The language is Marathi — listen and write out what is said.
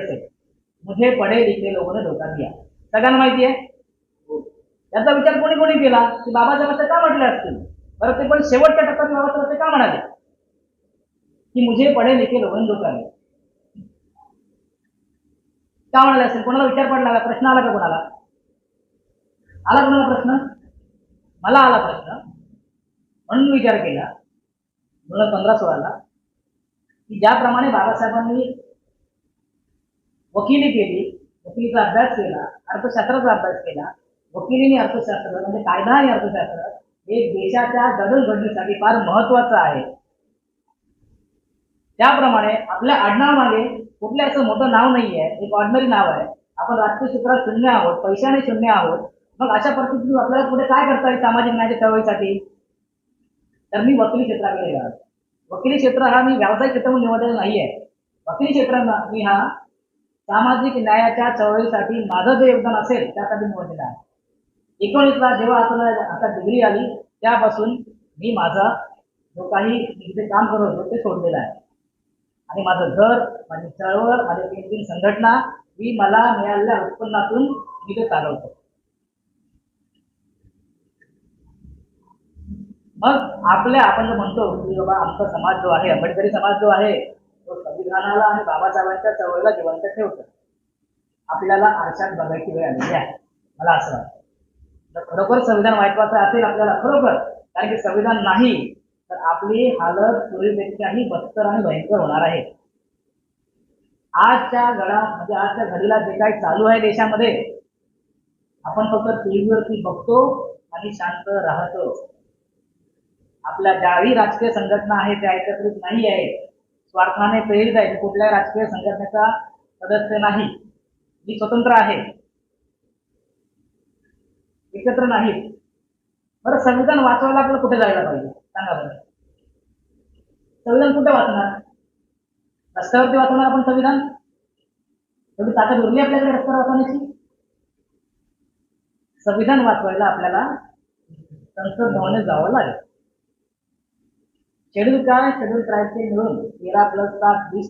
असेल मुझे पढे लिखे लोकांना धोका दिया। सगळ्यांना माहिती आहे? याचा विचार कोणी कोणी केला? की बाबासाहेब असं का म्हटले असतील? बरं ते पण शेवटच्या टप्प्यात बाबासाहेब ते का म्हणाले? की मुझे पढे लिखे लोकांना धोका दिया. का म्हणाले असेल कोणाला विचार पडला का? प्रश्न आला का कोणाला? आला कोणाला प्रश्न? मला आला प्रश्न. म्हणून विचार केला. दोन हजार पंधरा सोळाला की ज्याप्रमाणे बाबासाहेबांनी वकिली केली वकिलीचा अभ्यास केला अर्थशास्त्राचा अभ्यास केला वकिलीने अर्थशास्त्र म्हणजे कायदा आणि अर्थशास्त्र हे देशाच्या जडणघडणीसाठी फार महत्वाचं आहे. त्याप्रमाणे आपल्या आडनावामागे कुठलं असं मोठं नाव नाही आहे एक ऑर्डनरी नाव आहे. आपण राजकीय क्षेत्रात शून्य आहोत पैशाने शून्य आहोत. मग अशा परिस्थितीत आपल्याला पुढे काय करता येईल सामाजिक न्यायाच्या चळवळीसाठी? तर मी वकिली क्षेत्राकडे गेलो. वकिली क्षेत्र हा मी व्यावसायिक क्षेत्र म्हणून निवडलेला नाही आहे वकिली क्षेत्र मी हा सामाजिक न्यायाच्या चळवळीसाठी माझं जे योगदान असेल त्यासाठी निवडलेलं आहे. एकोणीसला जेव्हा आता आता डिग्री आली त्यापासून मी माझा जो काही मी काम करत होतो ते सोडलेलं आहे. आणि माझं घर माझी चळवळ माझी पेंटिंग संघटना मी मला मिळालेल्या उत्पन्नातून मी ते चालवतो. मग आपल्या आपण जो म्हणतो की बाबा आमचा समाज जो आहे आंबेडकरी समाज जो आहे तो आणि बाबासाहेबांच्या चवळीला जिवंत ठेवतो. आपल्याला आरशात बघायची वेळ आलेली आहे. मला असं वाटतं. खरोखर संविधान वाटवायचं असेल आपल्याला खरोखर कारण की संविधान नाही तर आपली हालत पूर्वीपेक्षाही बत्तर आणि भयंकर होणार आहे. आजच्या घडा म्हणजे आजच्या घडीला जे काही चालू आहे देशामध्ये आपण फक्त टीव्हीवरती बघतो आणि शांत राहतो. आपल्या ज्याही राजकीय संघटना आहे त्या एकत्रित नाही आहे स्वार्थाने प्रेरित आहे कुठल्या राजकीय संघटनेचा सदस्य नाही मी स्वतंत्र आहे. एकत्र नाही. बरं संविधान वाचवायला आपल्याला कुठे जायला पाहिजे? सांगा बरं. संविधान कुठे वाचणार? रस्त्यावरती वाचवणार आपण संविधान? तेवढी ताकद उरली आपल्याकडे रस्त्यावर वाचवण्याची? संविधान वाचवायला आपल्याला संसद भवनात जावं लागेल. ખેડૂત કામ ખેડૂત રાઇસની લોન તેરા પ્લસ સાત વીસ